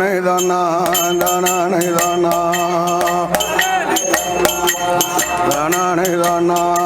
தானானை தானா தானானை தானா. தானானை தானா.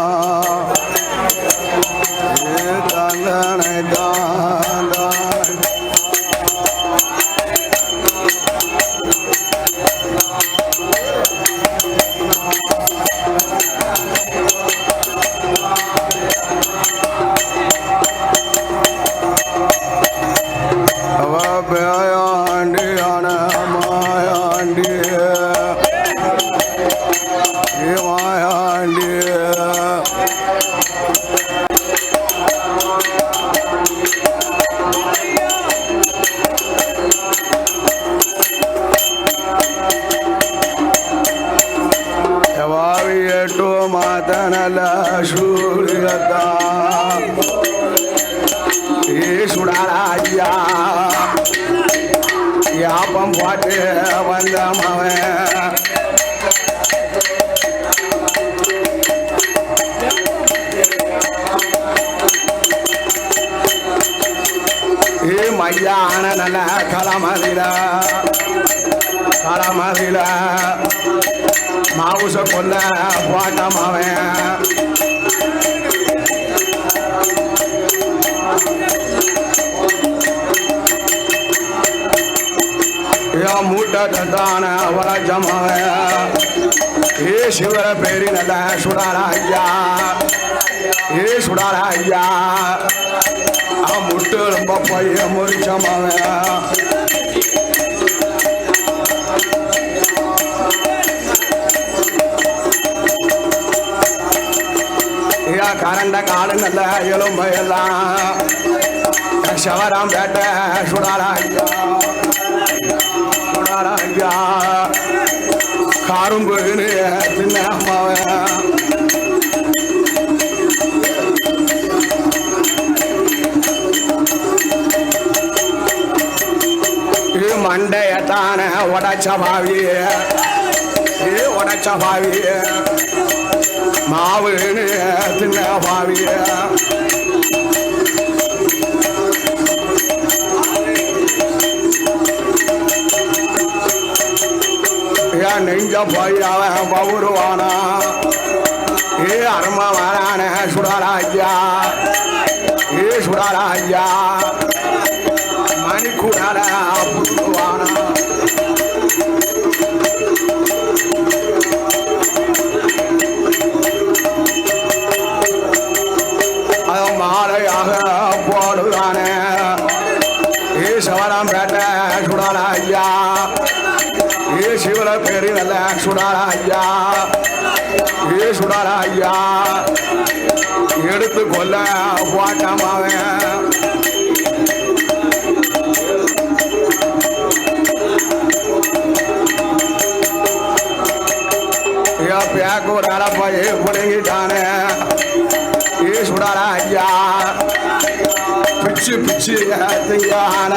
கல்யாண நல்ல களமதில களமதில மாவுச கொல்ல போட்டம் அவன். மூட்டத்தான வரஜமாவ ஏ சிவர பேரின் சுடாரா ஐயா. ஏ சுடாரா ஐயா. முட்டு ரொம்ப பைய முறிச்சமாவே கரண்ட காடு நல்ல எலும்பையெல்லாம் சவரம் பேட்ட சுடாரா சுடாரா காரும் பின்ன அம்மாவே. மண்டையத்தான உடச்ச பாவி உடச்ச பாவி மாவுன்னு தின்ன பாவிய ஏன் நெஞ்ச போய் அவன் பவுருவானா ஏ அருமா சுடராஜா. ஏ சுடராஜா. மணிக்குடார புதுவானா மாலையாக போடுதானே ஏ பேட்ட சுடார ஐயா ஏ பேரு நல்ல சுடார ஐயா ஏ ஐயா எடுத்து கொல்ல போட்டமாவே ஐயா போய் அடப்பையே புடுங்கிட்டானே ஏ ஐயா பிச்சு பிச்சு திங்கான.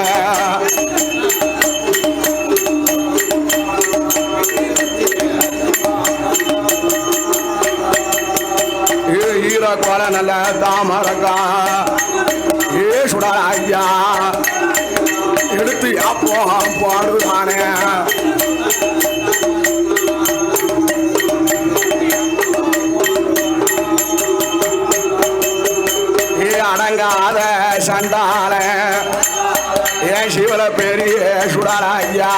ஏ கொல நல்ல தாமரக்கா ஏ ஐயா எடுத்து அப்போ பாடுதானே ஏ அடங்காத சண்டால ஏ சிவல பெரிய சுடார ஐயா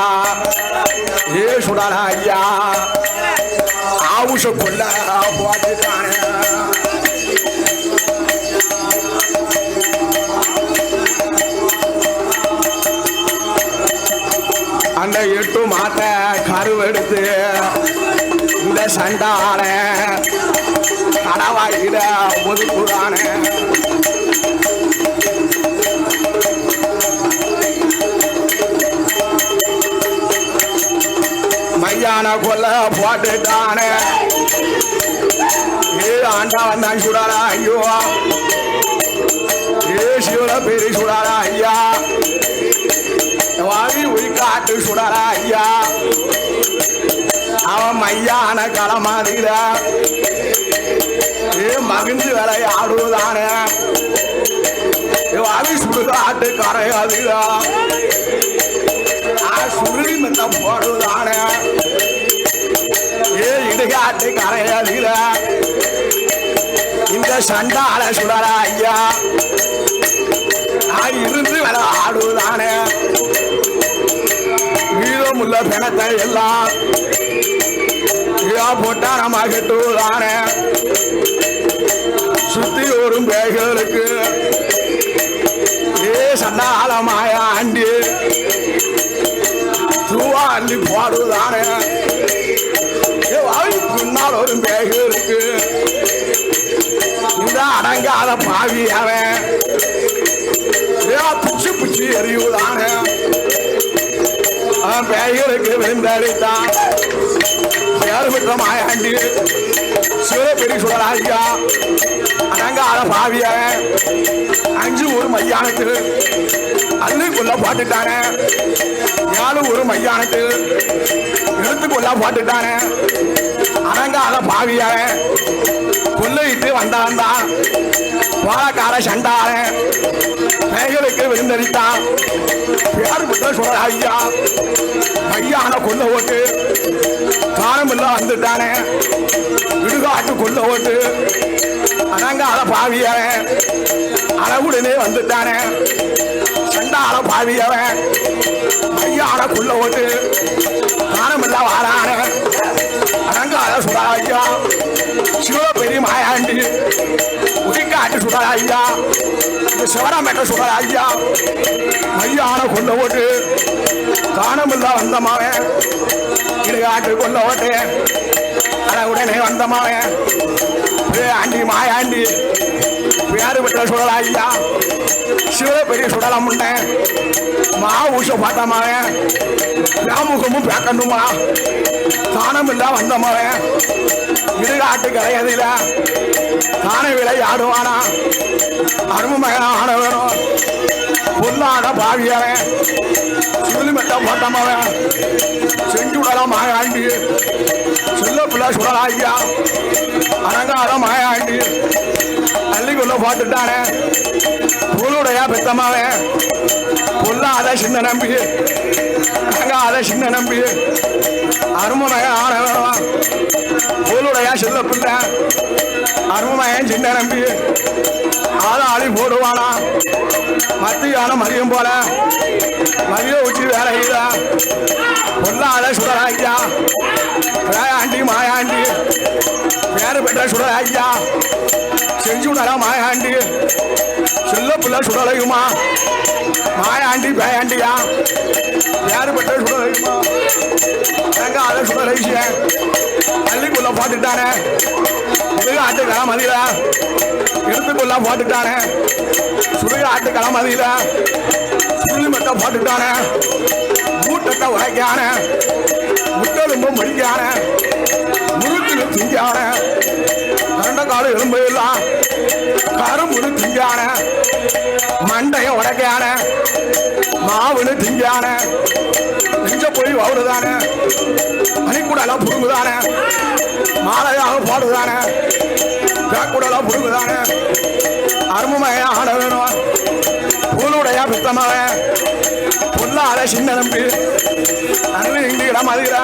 ஏ சுடார ஐயா ஆவுஷ போட்டுட்டானே அந்த எட்டு மாத்த கருவெடுத்து இந்த சண்டான கடவாயிட ஒதுக்குறான. மையான கொல்ல போட்டுட்டானே ஏ ஆண்டா வந்தான் சுடாரா ஐயோ. ஏ சிவர பேரு சுடாரா ஐயா. வாவி உயிக்காட்டு சுடாரா ஐயா. அவன் மையான களமாதிர ஏ மகிழ்ந்து வேலை விளையாடுவதானே வாவி சுடுகாட்டு கரையாதுடா ஆ சுருளி மெத்த போடுதானே? ஏ இடுகாட்டு கரையலில இந்த சண்டால சுடர ஐயா. ஆ இருந்து விளையாடுதானே மீதமுள்ள பிணத்தை எல்லாம் ஐயா போட்டா நம்ம கட்டுதானே சுத்தி வரும் பேய்களுக்கு ஏ சண்டாலமாய ஆண்டி இந்த அடங்காத பாவி அவன் பிச்சு பிச்சு எறிவுதான அவன் பேய்களுக்கு விழுந்தடித்தான் பேர் மாயாண்டி சிவபெரி சுடராஜா அடங்காத பாவியவன் அஞ்சு ஒரு மையானத்து கொல்ல போட்டுட்டானே. ஏழு ஒரு மையானத்து கொல்ல போட்டுட்டானே. அடங்காத பாவியவன் கொள்ளையிட்டு வந்தான் தான் வாழக்கார சண்டாளன் பேய்களுக்கு விழுந்தடித்தான் பேர் சொல்ற ஐயா ஐயான கொல்ல ஓட்டு. காணமில்ல வந்துட்டானே. விடுகாட்டு கொல்ல ஓட்டு. அடங்காத பாவியவன். அளவுடனே வந்துட்டானே. சண்டால பாவியவன். ஐயான கொல்ல ஓட்டு. காணமில்ல வாரான. அடங்காத சுடா சுடராஜா சிவபெரிய மாயாண்டி உரிக்காட்டு சிவராம் என்ற சுகர் ஐயா மையான கொள்ள ஓட்டு. காணமில்லா வந்தமாவே. இடுகாட்டு கொள்ள ஓட்டு. அட உடனே வந்தமாவே ஆண்டி மாயாண்டி. பேரு விட்ட சுடலாய்யா சிவ பெரிய சுடலாம் முன்னேன் மா ஊச பார்த்தமாவே ராமுகமும் பேக்கணுமா காணமில்ல வந்தமாவே. இடுகாட்டு கிடையாதுல காண விலை ஆடுவானா. அருமகன் ஆட பொல்லாட பாவியவன் சுருளிமெட்ட போட்டமாவன் செஞ்சுடல மாயாண்டி. சொல்ல பிள்ளை சுடலாய்யா அலங்கார மாயாண்டி. பள்ளிக்குள்ள போட்டுட்டானே. பூலுடைய பெத்தமாவே பொல்லாத சின்ன நம்பி தங்காத சின்ன நம்பி அருமமய ஆட வேணும் பூலுடைய செல்ல பிள்ளை அருமமயன் சின்ன நம்பி ஆளாளி போடுவானா. மத்தியான மதியம் போல. மதிய உச்சி வேலையில. பொல்லாத சுடராய்யா வேயாண்டி மாயாண்டி. பேரு பெற்ற சுடராய்யா செஞ்சுடல மாயாண்டி. செல்ல பிள்ளை சுடலையுமா? மாயாண்டி பேயாண்டியா? யாரு பெற்ற சுடலையுமா எங்க அதை சுடலைசிய பள்ளிக்குள்ள போட்டுட்டானே. சுடுகாட்டு களமதியில. எடுத்துக்குள்ள போட்டுட்டானே. சுடுகாட்டு களமதியில. மட்டும் போட்டுட்டானே. மூட்டத்தை உரைக்கான முட்டெலும்பு முடிக்கான முழுக்கில் திங்கான கரண்ட காடு எலும்பு எல்லாம் கரும்புனு திங்கான மண்டைய உடைக்கான மாவுனு திங்கான நெஞ்ச போய் வவுடுதானே மணிக்கூடலாம் புடுங்குதானே மாலையாக போடுதானே கூடலாம் புடுங்குதானே அருமமையா ஆட வேணும் பித்தமாக. பித்தமவன் பொல்லாத சின்ன நம்பி அண்ணன் இங்கு இடம் அதுகிறா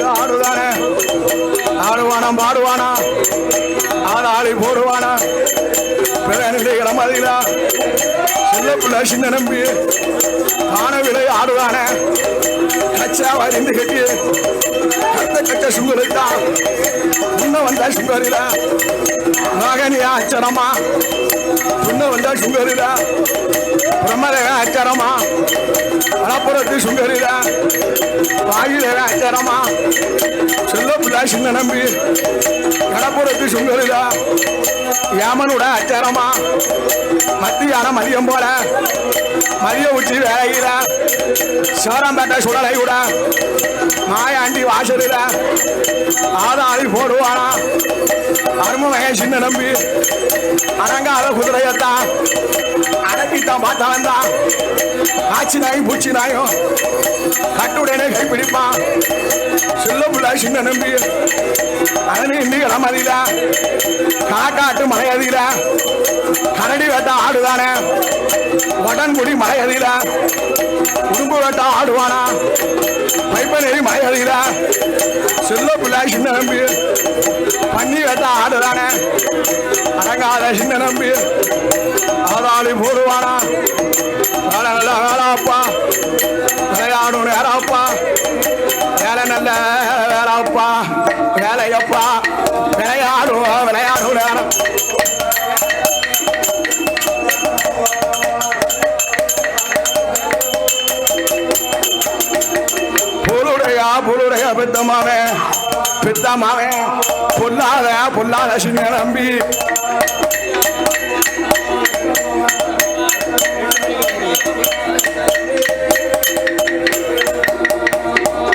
ஆடுதானே ஆடுவானா. பாடுவானா? ஆளாளி போடுவானா? பிறனுடைய இடம் சின்ன பிள்ளை சின்ன நம்பி. காணவிலை ஆடுவானே. கச்சா வரிந்து கட்டி. கத்த கச்ச சுங்கரித்தா முன்ன வந்தா சுங்கரில மகனியா அச்சரமா. முன்ன வந்தா சுங்கரில பிரம்மதேவ அச்சரமா. வளப்புறத்து சுங்கரில வாயிலேவ அச்சரமா. செல்ல பிள்ளை சின்ன நம்பி கடப்புறத்து சுங்கரில யாமனோட அச்சாரமா மத்தியான மதியம் போல மதிய உச்சி வேலைகிறா சோரம்பேட்டை சுடலை கூட மாயாண்டி வாசலில் ஆதாரி போடுவானா? அருமமகன் சின்ன நம்பி அரங்காத குதிரையத்தான் அடக்கித்தான் பார்த்தா வந்தான் ஆச்சி நாயும் பூச்சி நாயும் கட்டுடனே கைப்பிடிப்பான் சில்ல புள்ள சின்ன நம்பி அதனு இன்னி கிளம்பதில காக்காட்டு மலையதில கரடி வெட்ட ஆடுதானே. வடன்குடி மலையதில உடும்பு வெட்ட ஆடுவானா. பைப்பநெறி மலையதில சில்ல புள்ள சின்ன நம்பி பண்ணி வெட்ட ஆடுதானே. அடங்காத சின்ன நம்பி ஆதாளி போடுவானா. வேலை நல்ல வேலாப்பா விளையாடும் நேராப்பா. வேலை நல்ல வேலாப்பா வேலையப்பா. விளையாடும் விளையாடும் நேரம். புலுடையா புலுடைய பித்தமாவே. பித்தமாவே. பொல்லாத பொல்லாத சின்ன நம்பி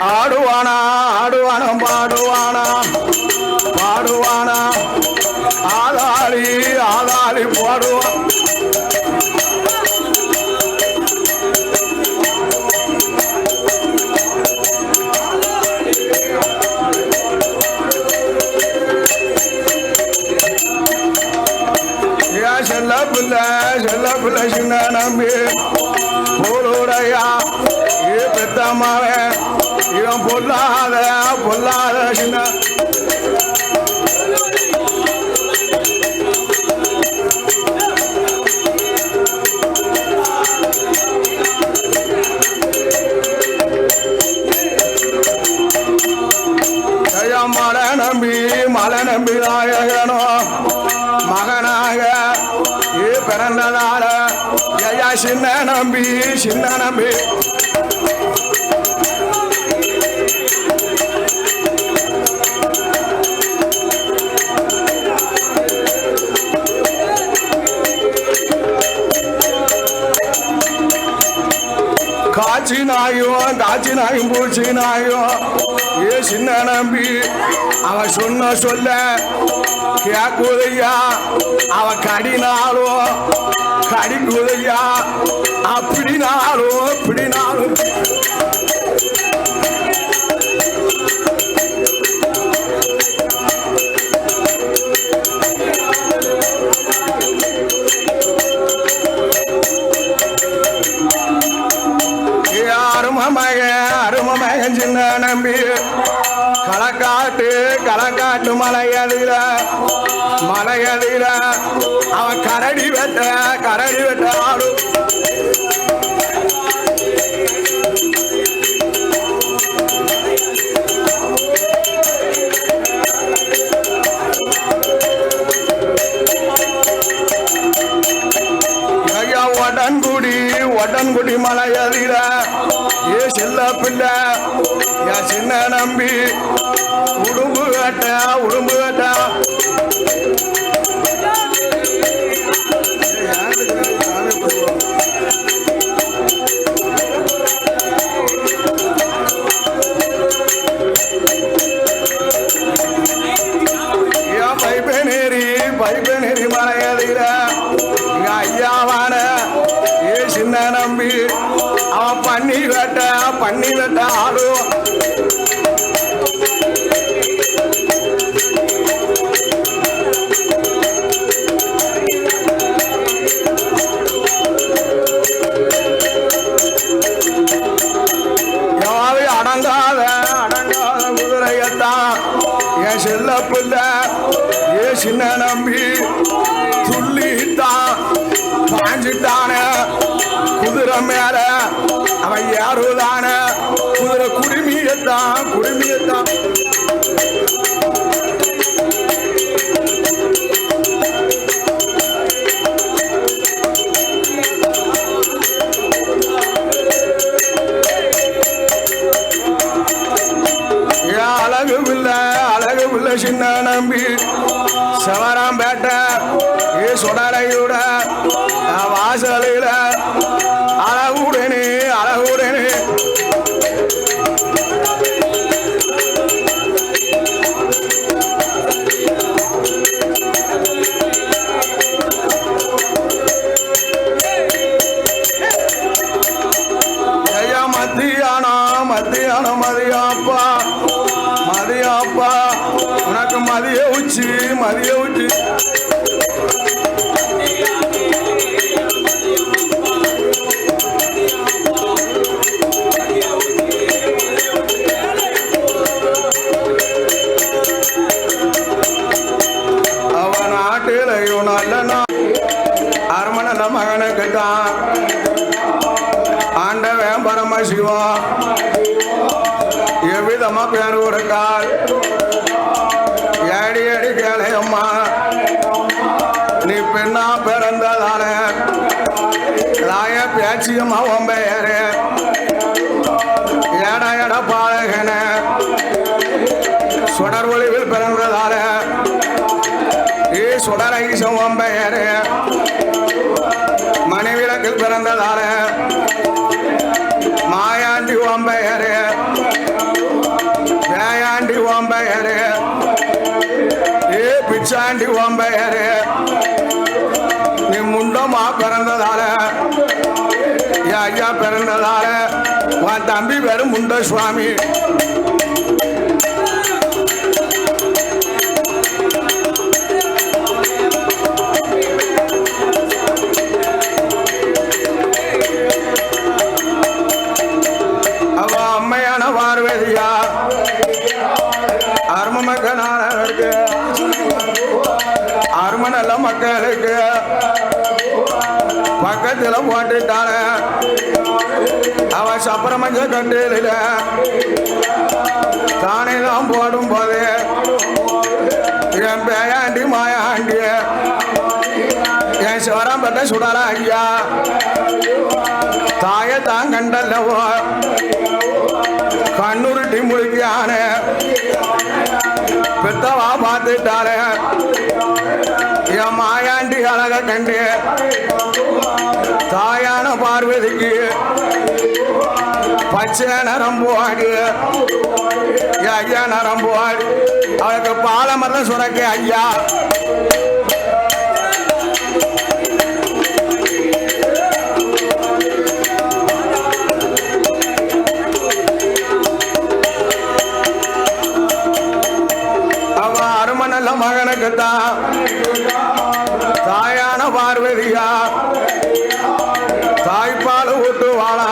ஆடுவானா ஆடுவானா பாடுவானா பாடுவானா. ஆதாளி ஆதாளி பாடுவான் ஐயா. இது பெத்தம்மாவே இவன் பொல்லாத பொல்லாத சின்ன. மலை நம்பி மலை நம்பி நாயகனோ. மகனாக ஏ பிறந்ததால சின்ன நம்பி சின்ன நம்பி. காட்சி நாயும் காட்சி நாயும் பூச்சி நாயும் சின்ன நம்பி அவன் சொன்ன சொல்ல கேக்குதையா? அவன் கடினாலும் கடிக்குதையா அப்படினாலும் இப்படினாலும் களக்காட்டு களக்காட்டு மலையதில அவன் கரடி வெட்ட கரடி வெட்ட ஆடு பைப்பு நேரி மலையதில எங்க ஐயாவான ஏ சின்ன நம்பி அவன் பண்ணி வெட்ட பண்ணி வெட்ட ஆடும் அவன் யாரோதான குதிரை குடுமியத்தான் குடுமியத்தான். ஆண்டவன் பரமசிவம் எவ்விதமா பேர் கொடுக்கால் ஏடி அடி கேளையம்மா நீ பெண்ணா பிறந்ததால ராய பேச்சியம்மா உன் பெயரு. எட எட பாலகன. சுடர் ஒளிவில் பிறந்ததால ஏ சுடர் ஐசம் உன் பெயரு. மணிவிளக்கில் பிறந்ததால. மாயாண்டி ஓம்பையரு. பெயரு ஓம்பையரு. ஏ பிச்சாண்டி ஓம்பையரு. நீ முண்டமா பிறந்ததால. ஐயா பிறந்ததால. உன் தம்பி பேரு முண்ட சுவாமி அரும மக்களுக்கு பக்கத்துல போட்டுட்டான அவன் சப்பரமஞ்ச கட்டில தானே தான் போடும் போது என் பேயாண்டி மாயாண்டி என் சிவராம்பட்ட சுடரா ஐயா தாயை தான் கண்டல்லவோ? கண்ணுருட்டி முழுகியான பெத்தவா பார்த்துட்டாலே மாயாண்டி அழக கண்டு தாயான பார்வதிக்கு பச்சை நரம்பு ஆடி ஐயா நரம்பு ஆடி அவளுக்கு பாலமரம் சுரக்க ஐயா. அவ அருமநல்ல மகனுக்கு தான் பார்வதியா தாய்ப்பால் ஊட்டுவாளா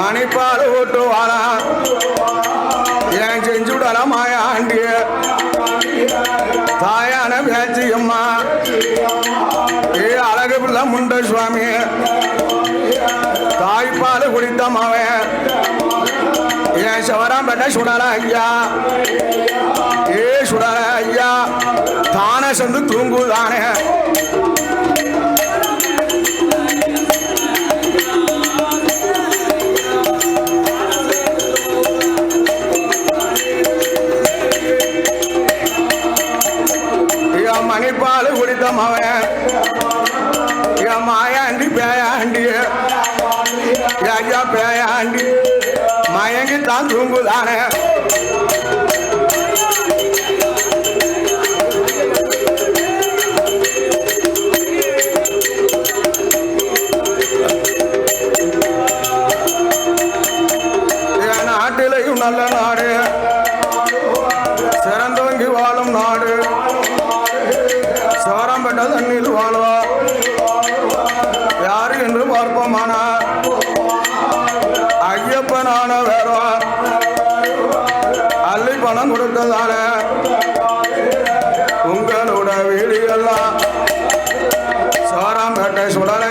மணிப்பால் வாழார் ஏன் செஞ்சுடல ஆண்டிய? தாயான பேச்சியம்மா ஏ அழகு பிள்ளை முண்ட சுவாமி. தாய்ப்பால் குடித்த மவன் ஏன் சிவராம்பேட்டை சுடல ஐயா. ஏ சுடல ஐயா. தானே சென்று தூங்குதானே. மணிப்பால் குடித்த மவன் என் மாயாண்டி பேயாண்டி. என் ஐயா பேயாண்டி. மயங்கி தான் தூங்குதானே. venezolana